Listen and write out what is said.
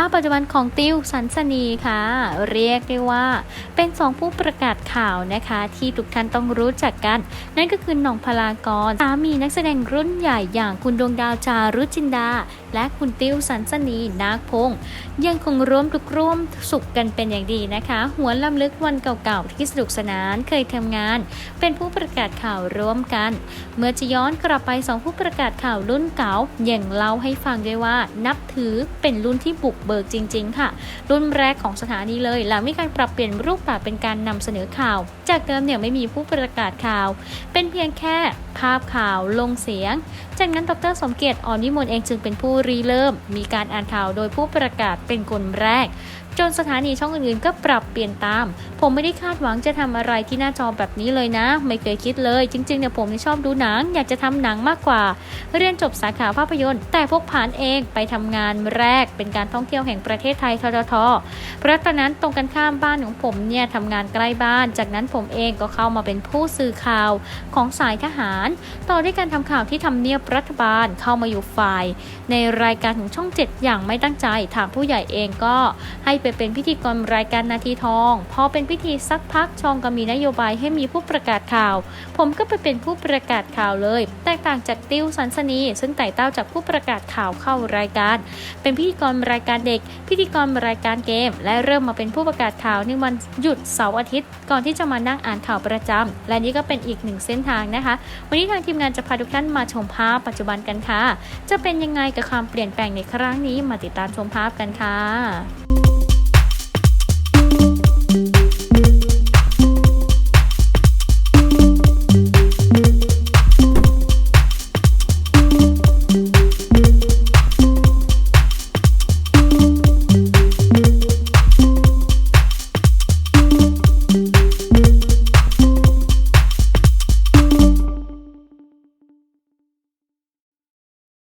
าพปัจจุบันของติวสันสนีค่ะ เรียกได้ว่าเป็นสองผู้ประกาศข่าวนะคะ ที่ทุกท่านต้องรู้จักกัน นั่นก็คือหน่องพลากรสามีนักแสดงรุ่นใหญ่อย่างคุณดวงดาวจารุจินดา และคุณติวสันสนีนาคพงศ์ยังคงร่วมทุกร่วมสุขกันเป็นอย่างดีนะคะ หัวนลำลึกวันเก่าๆที่สนุกสนานเคยทำงาน เป็นผู้ประกาศข่าวร่วมกัน เมื่อจะย้อนกลับไปสองผู้ประกาศข่าวรุ่นเก่าอย่างเล่าให้ฟังด้วยว่า นับถือเป็นรุ่นที่บุกเบิกจริง ๆ ค่ะ รุ่นแรกของสถานีเลยหลังมีการปรับเปลี่ยนรูปแบบเป็นการนำเสนอข่าว จากเดิมเนี่ยไม่มีผู้ประกาศข่าว เป็นเพียงแค่ภาพข่าวลงเสียง จากนั้นดรสมเกียรติอ่อนวิมลเองจึงเป็นผู้รีเริ่ม มีการอ่านข่าวโดยผู้ประกาศเป็นคนแรก จนสถานีช่องอื่นๆ ก็ปรับเปลี่ยนตาม ผมไม่ได้คาดหวังจะทำอะไรที่หน้าจอแบบนี้เลยนะ ไม่เคยคิดเลย จริงๆเนี่ยผมนิชอบดูหนัง อยากจะทำหนังมากกว่า เรียนจบสาขาภาพยนตร์ แต่พวกผ่านเองไปทำงานแรกเป็นการท่องเที่ยวแห่งประเทศไทยทททเพราะตอนนั้นตรงกันข้ามบ้านของผมเนี่ยทำงานใกล้บ้าน จากนั้นผมเองก็เข้ามาเป็นผู้สื่อข่าวของสายทหาร ต่อด้วยการทำข่าวที่ทำเนียบรัฐบาลเข้ามาอยู่ฝ่าย ในรายการของช่องเจ็ดอย่างไม่ตั้งใจทางผู้ใหญ่เองก็ให้ไปเป็นพิธีกรรายการนาทีทอง พอเป็นพิธีสักพักชองก็มีนโยบายให้มีผู้ประกาศข่าว ผมก็ไปเป็นผู้ประกาศข่าวเลย แตกต่างจากติ้วสันสนี ซึ่งไต่เต้าจากผู้ประกาศข่าวเข้ารายการ เป็นพิธีกรรายการเด็ก พิธีกรรายการเกม และเริ่มมาเป็นผู้ประกาศข่าวในวันหยุดเสาร์อาทิตย์ ก่อนที่จะมานั่งอ่านข่าวประจำและนี่ก็เป็นอีกหนึ่งเส้นทางนะคะ วันนี้ทางทีมงานจะพาทุกท่านมาชมภาพปัจจุบันกันค่ะ จะเป็นยังไงกับความเปลี่ยนแปลงในครั้งนี้มาติดตามชมภาพกันค่ะ